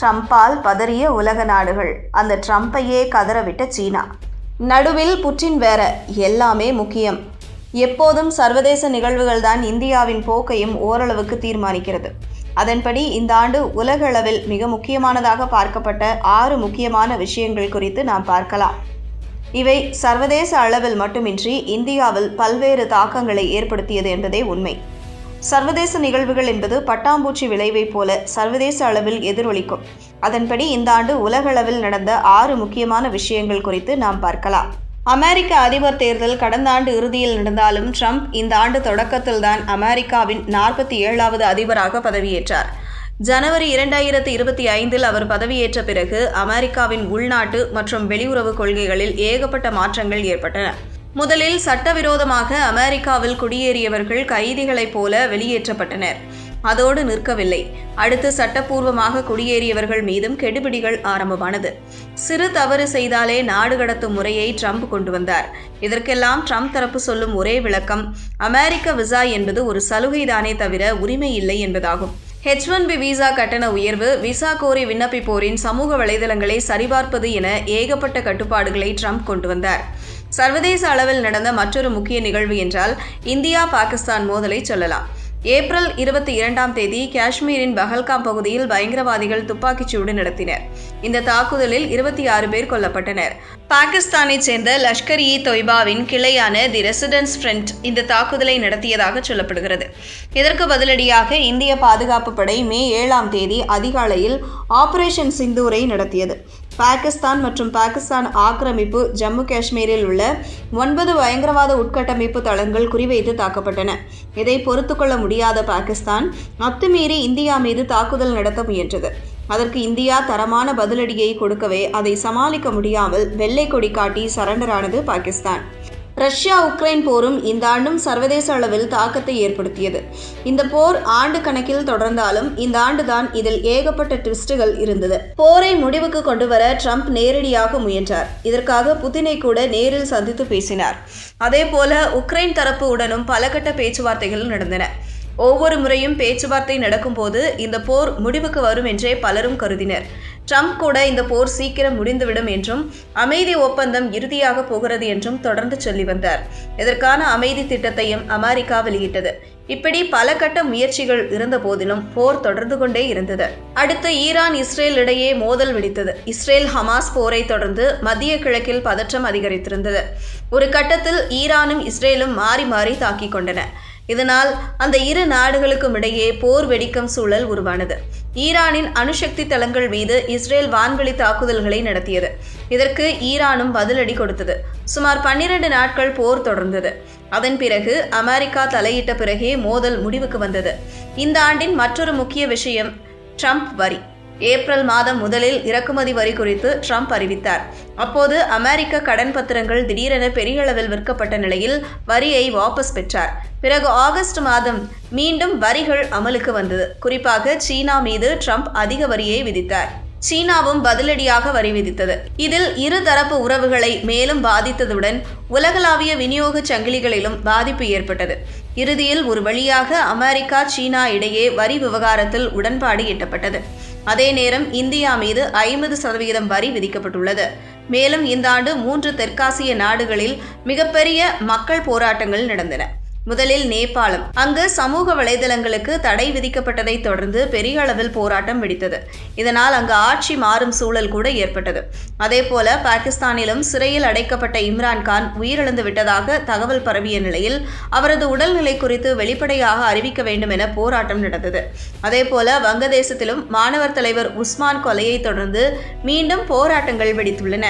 ட்ரம்ப்பால் பதறிய உலக நாடுகள். அந்த ட்ரம்ப்பையே கதறவிட்ட சீனா. நடுவில் புற்றின் வேற எல்லாமே முக்கியம். எப்போதும் சர்வதேச நிகழ்வுகள் தான் இந்தியாவின் போக்கையும் ஓரளவுக்கு தீர்மானிக்கிறது. அதன்படி இந்த ஆண்டு உலகளவில் மிக முக்கியமானதாக பார்க்கப்பட்ட ஆறு முக்கியமான விஷயங்கள் குறித்து நாம் பார்க்கலாம். இவை சர்வதேச அளவில் மட்டுமின்றி இந்தியாவில் பல்வேறு தாக்கங்களை ஏற்படுத்தியது என்பதே உண்மை. சர்வதேச நிகழ்வுகள் என்பது பட்டாம்பூச்சி விளைவைப் போல சர்வதேச அளவில் எதிரொலிக்கும். அதன்படி இந்த ஆண்டு உலகளவில் நடந்த ஆறு முக்கியமான விஷயங்கள் குறித்து நாம் பார்க்கலாம். அமெரிக்க அதிபர் தேர்தல் கடந்த ஆண்டு இறுதியில் நடந்தாலும் ட்ரம்ப் இந்த ஆண்டு தொடக்கத்தில்தான் அமெரிக்காவின் நாற்பத்தி ஏழாவது அதிபராக பதவியேற்றார். ஜனவரி இரண்டாயிரத்தி இருபத்தி ஐந்தில் அவர் பதவியேற்ற பிறகு அமெரிக்காவின் உள்நாட்டு மற்றும் வெளியுறவு கொள்கைகளில் ஏகப்பட்ட மாற்றங்கள் ஏற்பட்டன. முதலில் சட்டவிரோதமாக அமெரிக்காவில் குடியேறியவர்கள் கைதிகளைப் போல வெளியேற்றப்பட்டனர். அதோடு நிற்கவில்லை. அடுத்து சட்டப்பூர்வமாக குடியேறியவர்கள் மீதும் கெடுபிடிகள் ஆரம்பமானது. சிறு தவறு செய்தாலே நாடு கடத்தும் முறையை ட்ரம்ப் கொண்டு வந்தார். இதற்கெல்லாம் ட்ரம்ப் தரப்பு சொல்லும் ஒரே விளக்கம் அமெரிக்க விசா என்பது ஒரு சலுகைதானே தவிர உரிமை இல்லை என்பதாகும். ஹெச் ஒன் பி விசா கட்டண உயர்வு விசா கோரி விண்ணப்பிப்போரின் சமூக வலைதளங்களை சரிபார்ப்பது என ஏகப்பட்ட கட்டுப்பாடுகளை ட்ரம்ப் கொண்டு வந்தார். சர்வதேச அளவில் நடந்த மற்றொரு முக்கிய நிகழ்வு என்றால் இந்தியா பாகிஸ்தான் மோதலை சொல்லலாம். ஏப்ரல் இருபத்தி இரண்டாம் தேதி காஷ்மீரின் பஹல்காம் பகுதியில் பயங்கரவாதிகள் துப்பாக்கிச்சூடு நடத்தினர். இந்த தாக்குதலில் இருபத்தி ஆறு பேர் கொல்லப்பட்டனர். பாகிஸ்தானைச் சேர்ந்த லஷ்கர் இ தொய்பாவின் கிளையான தி ரெசிடென்ஸ் ஃப்ரண்ட் இந்த தாக்குதலை நடத்தியதாக சொல்லப்படுகிறது. இதற்கு பதிலடியாக இந்திய பாதுகாப்பு படை மே ஏழாம் தேதி அதிகாலையில் ஆபரேஷன் சிந்தூரை நடத்தியது. பாகிஸ்தான் மற்றும் பாகிஸ்தான் ஆக்கிரமிப்பு ஜம்மு காஷ்மீரில் உள்ள ஒன்பது பயங்கரவாத உட்கட்டமைப்பு தளங்கள் குறிவைத்து தாக்கப்பட்டன. இதை பொறுத்துக்கொள்ள முடியாத பாகிஸ்தான் அத்துமீறி இந்தியா மீது தாக்குதல் நடத்த முயன்றது. அதற்கு இந்தியா தரமான பதிலடியை கொடுக்கவே அதை சமாளிக்க முடியாமல் வெள்ளை கொடி காட்டி சரண்டரானது பாகிஸ்தான். ரஷ்யா உக்ரைன் போரும் இந்த ஆண்டும் சர்வதேச அளவில் தாக்கத்தை ஏற்படுத்தியது. இந்த போர் ஆண்டு கணக்கில் தொடர்ந்தாலும் இந்த ஆண்டுதான் இதில் ஏகப்பட்ட ட்விஸ்டுகள் இருந்தது. போரை முடிவுக்கு கொண்டு வர ட்ரம்ப் நேரடியாக முயன்றார். இதற்காக புதினை கூட நேரில் சந்தித்து பேசினார். அதேபோல உக்ரைன் தரப்பு உடனும் பலகட்ட பேச்சுவார்த்தைகள் நடந்தன. ஒவ்வொரு முறையும் பேச்சுவார்த்தை நடக்கும்போது இந்த போர் முடிவுக்கு வரும் என்றே பலரும் கருதினர். ட்ரம்ப் கூட இந்த போர் சீக்கிரம் முடிந்துவிடும் என்றும் அமைதி ஒப்பந்தம் இறுதியாக போகிறது என்றும் தொடர்ந்து சொல்லி வந்தார். இதற்கான அமைதி திட்டத்தையும் அமெரிக்கா வெளியிட்டது. இப்படி பல கட்ட முயற்சிகள் இருந்த போதிலும் போர் தொடர்ந்து கொண்டே இருந்தது. அடுத்து ஈரான் இஸ்ரேல் இடையே மோதல் வெடித்தது. இஸ்ரேல் ஹமாஸ் போரை தொடர்ந்து மத்திய கிழக்கில் பதற்றம் அதிகரித்திருந்தது. ஒரு கட்டத்தில் ஈரானும் இஸ்ரேலும் மாறி மாறி தாக்கிக் கொண்டன. இதனால் அந்த இரு நாடுகளுக்கும் இடையே போர் வெடிக்கும் சூழல் உருவானது. ஈரானின் அணுசக்தி தளங்கள் மீது இஸ்ரேல் வான்வெளி தாக்குதல்களை நடத்தியது. இதற்கு ஈரானும் பதிலடி கொடுத்தது. சுமார் பன்னிரண்டு நாட்கள் போர் தொடர்ந்தது. அதன் பிறகு அமெரிக்கா தலையிட்ட பிறகே மோதல் முடிவுக்கு வந்தது. இந்த ஆண்டின் மற்றொரு முக்கிய விஷயம் ட்ரம்ப் வரி. ஏப்ரல் மாதம் முதலில் இறக்குமதி வரி குறித்து ட்ரம்ப் அறிவித்தார். அப்போது அமெரிக்க கடன் பத்திரங்கள் திடீரென பெரிய அளவில் விற்கப்பட்ட நிலையில் வரியை வாபஸ் பெற்றார். பிறகு ஆகஸ்ட் மாதம் மீண்டும் வரிகள் அமலுக்கு வந்தது. குறிப்பாக சீனா மீது ட்ரம்ப் அதிக வரியை விதித்தார். சீனாவும் பதிலடியாக வரி விதித்தது. இதில் இருதரப்பு உறவுகளை மேலும் பாதித்ததுடன் உலகளாவிய விநியோக சங்கிலிகளிலும் பாதிப்பு ஏற்பட்டது. இறுதியில் ஒரு வழியாக அமெரிக்கா சீனா இடையே வரி விவகாரத்தில் உடன்பாடு எட்டப்பட்டது. அதே நேரம் இந்தியா மீது ஐம்பது சதவீதம் வரி விதிக்கப்பட்டுள்ளது. மேலும் இந்த ஆண்டு மூன்று தெற்காசிய நாடுகளில் மிகப்பெரிய மக்கள் போராட்டங்கள் நடந்தன. முதலில் நேபாளம். அங்கு சமூக வலைதளங்களுக்கு தடை விதிக்கப்பட்டதை தொடர்ந்து பெரிய அளவில் போராட்டம் வெடித்தது. இதனால் அங்கு ஆட்சி மாறும் சூழல் கூட ஏற்பட்டது. அதேபோல பாகிஸ்தானிலும் சிறையில் அடைக்கப்பட்ட இம்ரான்கான் உயிரிழந்து விட்டதாக தகவல் பரவிய நிலையில் அவரது உடல்நிலை குறித்து வெளிப்படையாக அறிவிக்க வேண்டும் என போராட்டம் நடந்தது. அதேபோல வங்கதேசத்திலும் மாணவர் தலைவர் உஸ்மான் கொலையை தொடர்ந்து மீண்டும் போராட்டங்கள் வெடித்துள்ளன.